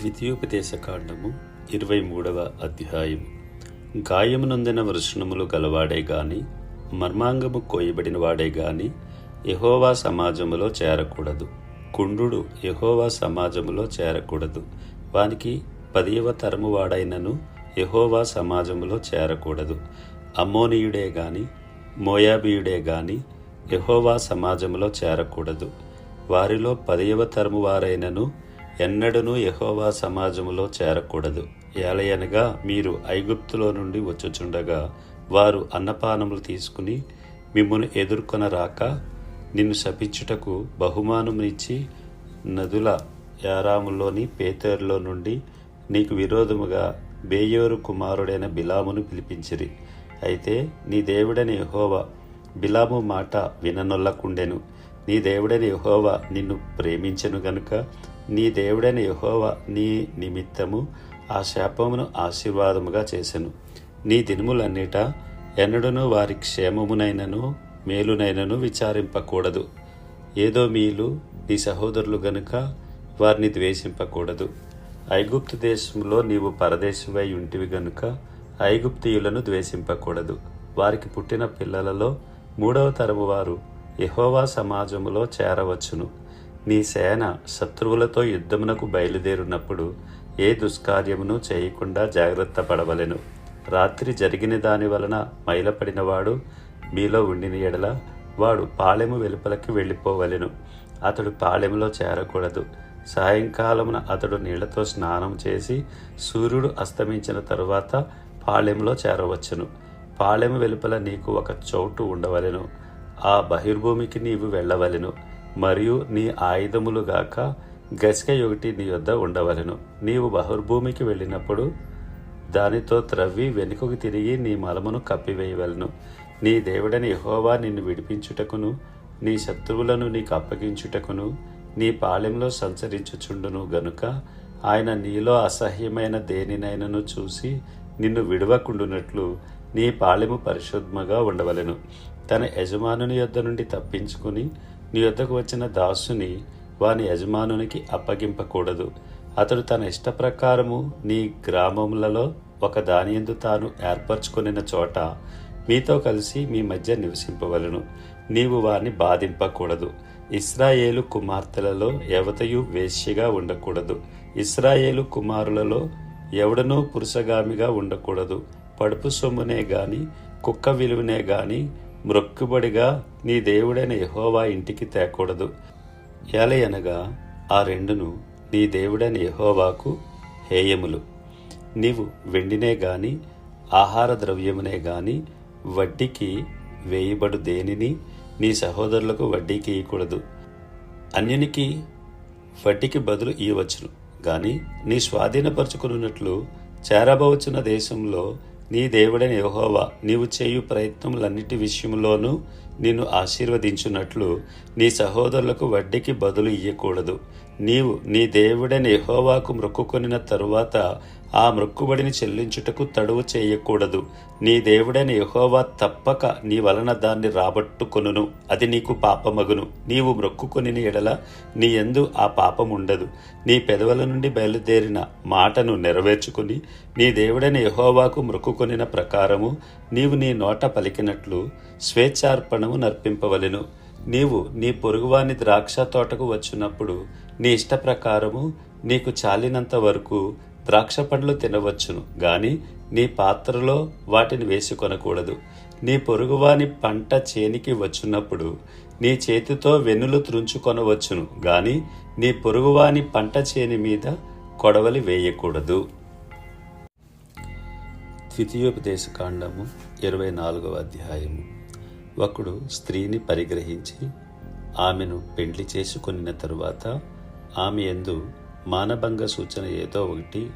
ద్వితీయోపదేశ కాండము ఇరవై మూడవ అధ్యాయం గాయమునొందిన వృషణములు గలవాడే గాని మర్మాంగము కోయబడిన వాడే గాని యహోవా సమాజములో చేరకూడదు. కుండు యహోవా సమాజములో చేరకూడదు. వానికి పదియవ తరము వాడైనను యహోవా సమాజములో చేరకూడదు. అమ్మోనీయుడే గాని మోయాబీయుడే గాని యహోవా సమాజములో చేరకూడదు. వారిలో పదయవ తరము వారైనను ఎన్నడనూ యహోవా సమాజములో చేరకూడదు. ఏలయనగా మీరు ఐగుప్తులో నుండి వచ్చుచుండగా వారు అన్నపానములు తీసుకుని మిమ్మను ఎదుర్కొన రాక నిన్ను శపించుటకు బహుమానమునిచ్చి నదుల యారాములోని పేతేరులో నుండి నీకు విరోధముగా బేయోరు కుమారుడైన బిలామును పిలిపించిరి. అయితే నీ దేవుడని యహోవా బిలాము మాట విననొల్లకుండెను. నీ దేవుడని యహోవా నిన్ను ప్రేమించెను గనుక నీ దేవుడైన యహోవ నీ నిమిత్తము ఆ శాపమును ఆశీర్వాదముగా చేసెను. నీ దినములన్నిట ఎన్నడను వారి క్షేమమునైనను మేలునైనను విచారింపకూడదు. ఏదో మీలు నీ సహోదరులు గనుక వారిని ద్వేషింపకూడదు. ఐగుప్తు దేశంలో నీవు పరదేశమై ఉంటివి గనుక ఐగుప్తీయులను ద్వేషింపకూడదు. వారికి పుట్టిన పిల్లలలో మూడవ తరము వారు యహోవా సమాజములో చేరవచ్చును. నీ సేన శత్రువులతో యుద్ధమునకు బయలుదేరినప్పుడు ఏ దుష్కార్యమును చేయకుండా జాగ్రత్త పడవలెను. రాత్రి జరిగిన దాని వలన మైలపడినవాడు మీలో ఉండిన ఎడల వాడు పాలెము వెలుపలకి వెళ్ళిపోవలెను. అతడు పాలెములో చేరకూడదు. సాయంకాలమున అతడు నీళ్ళతో స్నానం చేసి సూర్యుడు అస్తమించిన తరువాత పాళెంలో చేరవచ్చును. పాలెము వెలుపల నీకు ఒక చోటు ఉండవలెను. ఆ బహిర్భూమికి నీవు వెళ్ళవలెను. మరియు నీ ఆయుధములు గాక గసిక ఒకటి నీ యొద్ద ఉండవలెను. నీవు బహుర్భూమికి వెళ్ళినప్పుడు దానితో త్రవ్వి వెనుకకు తిరిగి నీ మలమును కప్పివేయవలను. నీ దేవుడని యహోవా నిన్ను విడిపించుటకును నీ శత్రువులను నీకు అప్పగించుటకును నీ పాలెంలో సంచరించుచుండును గనుక ఆయన నీలో అసహ్యమైన దేనినైనను చూసి నిన్ను విడవకుండునట్లు నీ పాలెము పరిశుద్ధముగా ఉండవలెను. తన యజమానుని యొద్ద నుండి తప్పించుకుని నీ వద్దకు వచ్చిన దాసుని వాని యజమానునికి అప్పగింపకూడదు. అతడు తన ఇష్ట ప్రకారము నీ గ్రామములలో ఒక దానియందు తాను ఏర్పరచుకొనిన చోట మీతో కలిసి మీ మధ్య నివసింపవలను. నీవు వారిని బాధింపకూడదు. ఇస్రాయేలు కుమార్తెలలో ఎవతయు వేశ్యగా ఉండకూడదు. ఇస్రాయేలు కుమారులలో ఎవడనూ పురుషగామిగా ఉండకూడదు. పడుపు సొమ్మునే గాని కుక్క విలువనే గాని మ్రొక్కుబడిగా నీ దేవుడైన యహోవా ఇంటికి తేకూడదు. ఎలయనగా ఆ రెండును నీ దేవుడైన యహోవాకు హేయములు. నీవు వెండినే గాని ఆహార ద్రవ్యమునే గాని వడ్డీకి వేయబడు దేనిని నీ సహోదరులకు వడ్డీకి ఇయకూడదు అన్యునికి వడ్డీకి బదులు ఇవ్వచ్చును గాని నీ స్వాధీనపరుచుకున్నట్లు చేరబవచ్చున్న దేశంలో నీ దేవుడని యహోవా నీవు చేయు ప్రయత్నములన్నిటి విషయంలోనూ నిన్ను ఆశీర్వదించున్నట్లు నీ సహోదరులకు వడ్డీకి బదులు ఇయ్యకూడదు. నీవు నీ దేవుడని యహోవాకు మొక్కుకొనిన తరువాత ఆ మొక్కుబడిని చెల్లించుటకు తడువు చేయకూడదు. నీ దేవుడైన యహోవా తప్పక నీ వలన దాన్ని రాబట్టుకొనును. అది నీకు పాపమగును. నీవు మొక్కుకొని ఎడల నీ ఎందు ఆ పాపం ఉండదు నీ పెదవుల నుండి బయలుదేరిన మాటను నెరవేర్చుకుని నీ దేవుడైన యహోవాకు మొక్కుకొనిన ప్రకారము నీవు నీ నోట పలికినట్లు స్వేచ్ఛార్పణము నర్పింపవలెను. నీవు నీ పొరుగువాని ద్రాక్ష తోటకు వచ్చినప్పుడు నీ ఇష్ట ప్రకారము నీకు చాలినంత వరకు ద్రాక్ష పండ్లు తినవచ్చును గాని నీ పాత్రలో వాటిని వేసుకొనకూడదు నీ పొరుగువాని పంట చేనికి వచ్చినప్పుడు నీ చేతితో వెన్నులు త్రుంచుకొనవచ్చును గాని నీ పొరుగువాని పంట చేని మీద కొడవలి వేయకూడదు. ద్వితీయోపదేశ కాండము ఇరవై నాలుగవ అధ్యాయము. ఒకడు స్త్రీని పరిగ్రహించి ఆమెను పెండ్లి చేసుకుని తరువాత ఆమె ఎందు మానభంగ సూచన ఏదో ఒకటి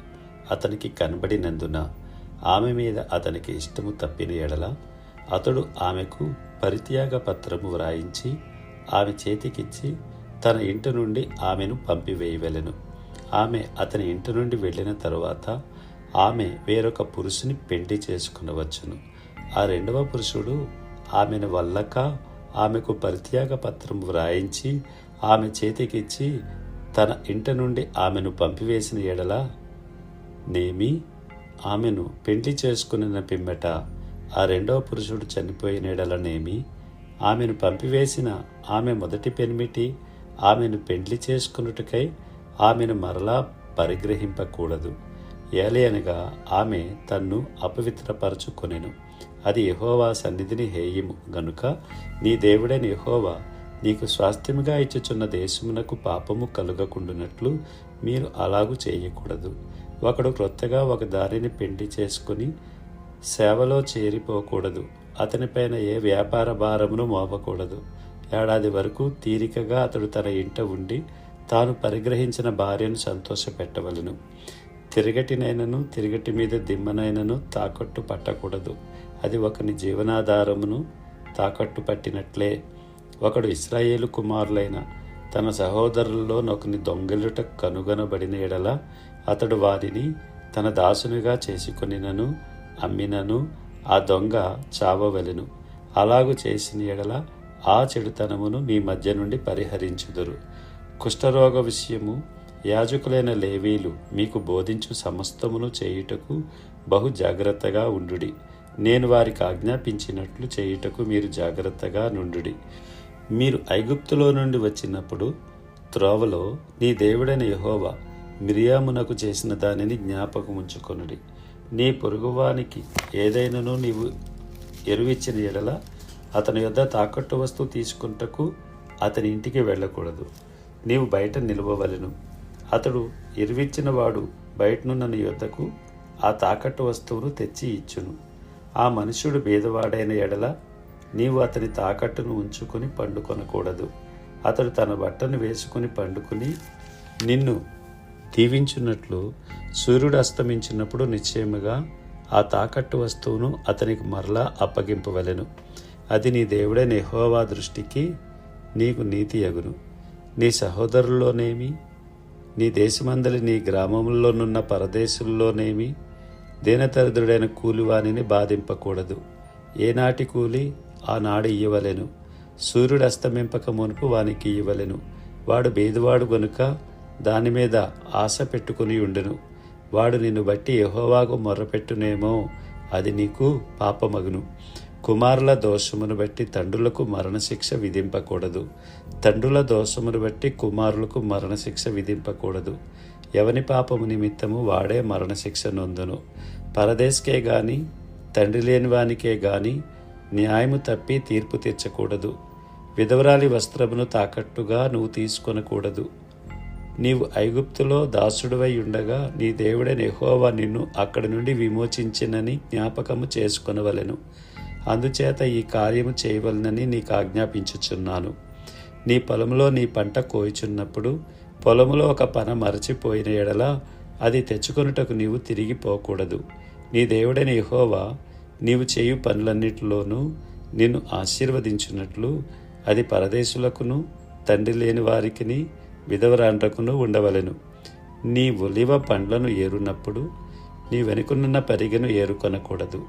అతనికి కనబడినందున ఆమె మీద అతనికి ఇష్టము తప్పిన ఎడల అతడు ఆమెకు పరిత్యాగ పత్రము వ్రాయించి ఆమె చేతికిచ్చి తన ఇంటి నుండి ఆమెను పంపివేయవలెను. ఆమె అతని ఇంటి నుండి వెళ్ళిన తరువాత ఆమె వేరొక పురుషుని పెండి చేసుకునవచ్చును. ఆ రెండవ పురుషుడు ఆమెను వల్లక ఆమెకు పరిత్యాగ పత్రం వ్రాయించి ఆమె చేతికిచ్చి తన ఇంట నుండి ఆమెను పంపివేసిన ఎడల నేమి ఆమెను పెండ్లి చేసుకున్న పిమ్మట ఆ రెండవ పురుషుడు చనిపోయిన ఎడలనేమి ఆమెను పంపివేసిన ఆమె మొదటి పెనిమిటి ఆమెను పెండ్లి చేసుకున్నట్టుకై ఆమెను మరలా పరిగ్రహింపకూడదు. ఏలయనగా ఆమె తన్ను అపవిత్రపరచుకొనెను. అది యహోవా సన్నిధిని హేయము. గనుక నీ దేవుడైన యహోవా నీకు స్వాస్థ్యముగా ఇచ్చుచున్న దేశమునకు పాపము కలుగకుండునట్లు మీరు అలాగు చేయకూడదు. ఒకడు క్రొత్తగా ఒక దారిని పెండి చేసుకుని సేవలో చేరిపోకూడదు. అతనిపైన ఏ వ్యాపార భారమును మోపకూడదు. ఏడాది వరకు తీరికగా అతడు తన ఇంట ఉండి తాను పరిగ్రహించిన భార్యను సంతోషపెట్టవలను. తిరగటినైనను తిరగటి మీద దిమ్మనైనను తాకట్టు పట్టకూడదు. అది ఒకని జీవనాధారమును తాకట్టు పట్టినట్లే. ఒకడు ఇస్రాయేలు కుమారులైన తన సహోదరుల్లో నొకని దొంగలుట కనుగొనబడిన ఎడల అతడు వారిని తన దాసునిగా చేసుకొనినను అమ్మినను ఆ దొంగ చావవలెను. అలాగు చేసిన ఎడల ఆ చెడుతనమును మీ మధ్య నుండి పరిహరించుదురు. కుష్ఠరోగ విషయము యాజకులైన లేవీలు మీకు బోధించు సమస్తమును చేయుటకు బహు జాగ్రత్తగా ఉండుడి. నేను వారికి ఆజ్ఞాపించినట్లు చేయుటకు మీరు జాగ్రత్తగా నుండుడి. మీరు ఐగుప్తులో నుండి వచ్చినప్పుడు త్రోవలో నీ దేవుడైన యహోవా మిరియామునకు చేసిన దానిని జ్ఞాపకం ఉంచుకొనుడి. నీ పొరుగువానికి ఏదైనాను నీవు ఎరువిచ్చిన ఎడల అతని యొద్ద తాకట్టు వస్తువు తీసుకుంటకు అతని ఇంటికి వెళ్ళకూడదు. నీవు బయట నిలవవలెను. అతడు ఎరువిచ్చిన వాడు బయటనున్న నీ యొద్దకు ఆ తాకట్టు వస్తువును తెచ్చి ఇచ్చును. ఆ మనుష్యుడు బీదవాడైన ఎడల నీవు అతని తాకట్టును ఉంచుకొని పండుకొనకూడదు. అతడు తన బట్టను వేసుకుని పండుకుని నిన్ను దీవించున్నట్లు సూర్యుడు అస్తమించినప్పుడు నిశ్చయముగా ఆ తాకట్టు వస్తువును అతనికి మరలా అప్పగింపవలెను. అది నీ దేవుడే నెహోవా దృష్టికి నీకు నీతి అగును నీ సహోదరుల్లోనేమి నీ దేశమందలి నీ గ్రామంలోనున్న పరదేశుల్లోనేమి దీనతరిద్రుడైన కూలివాణిని బాధింపకూడదు. ఏనాటి కూలి ఆనాడు ఇయ్యవలెను. సూర్యుడు అస్తమింపక మునుపు వానికి ఇవ్వలేను వాడు బేదవాడు గనుక దాని మీద ఆశ పెట్టుకుని ఉండును. వాడు నిన్ను బట్టి యహోవాకు మొర్రపెట్టునేమో అది నీకు పాపమగును. కుమారుల దోషమును బట్టి తండ్రులకు మరణశిక్ష విధింపకూడదు. తండ్రుల దోషమును బట్టి కుమారులకు మరణశిక్ష విధింపకూడదు. ఎవని పాపము నిమిత్తము వాడే మరణశిక్ష నొందును. పరదేశకే గాని తండ్రి లేని వానికే గాని న్యాయము తప్పి తీర్పు తెచ్చకూడదు విధవరాలి వస్త్రమును తాకట్టుగా నువ్వు తీసుకొనకూడదు. నీవు ఐగుప్తులో దాసుడువై ఉండగా నీ దేవుడైన ఎహోవా నిన్ను అక్కడి నుండి విమోచించినని జ్ఞాపకము చేసుకొనవలెను. అందుచేత ఈ కార్యము చేయవలనని నీకు ఆజ్ఞాపించుచున్నాను. నీ పొలంలో నీ పంట కోయుచున్నప్పుడు పొలంలో ఒక పన మరచిపోయిన ఎడల అది తెచ్చుకొనుటకు నీవు తిరిగిపోకూడదు నీ దేవుడైన ఎహోవా నీవు చేయు పనులన్నిటిలోనూ నిన్ను ఆశీర్వదించున్నట్లు అది పరదేశులకును తండ్రి లేని వారికిని విధవరాండ్రకును ఉండవలెను. నీ ఒలివ పండ్లను ఏరునప్పుడు నీ వెనుకనున్న పరిగెను ఏరుకొనకూడదు.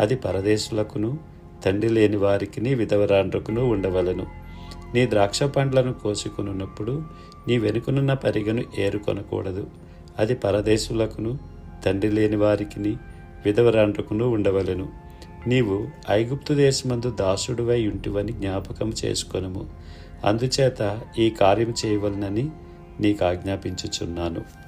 అది పరదేశులకును తండ్రి లేని వారికిని విధవరాండ్రకును ఉండవలెను. నీ ద్రాక్ష పండ్లను కోసుకునున్నప్పుడు నీ వెనుకనున్న పరిగెను ఏరుకొనకూడదు. అది పరదేశులకును తండ్రి లేని వారికిని విధవరాండ్రకును ఉండవలెను. నీవు ఐగుప్తు దేశమందు దాసుడువై ఉంటివని జ్ఞాపకం చేసుకొనుము. అందుచేత ఈ కార్యం చేయవలనని నీకు ఆజ్ఞాపించుచున్నాను.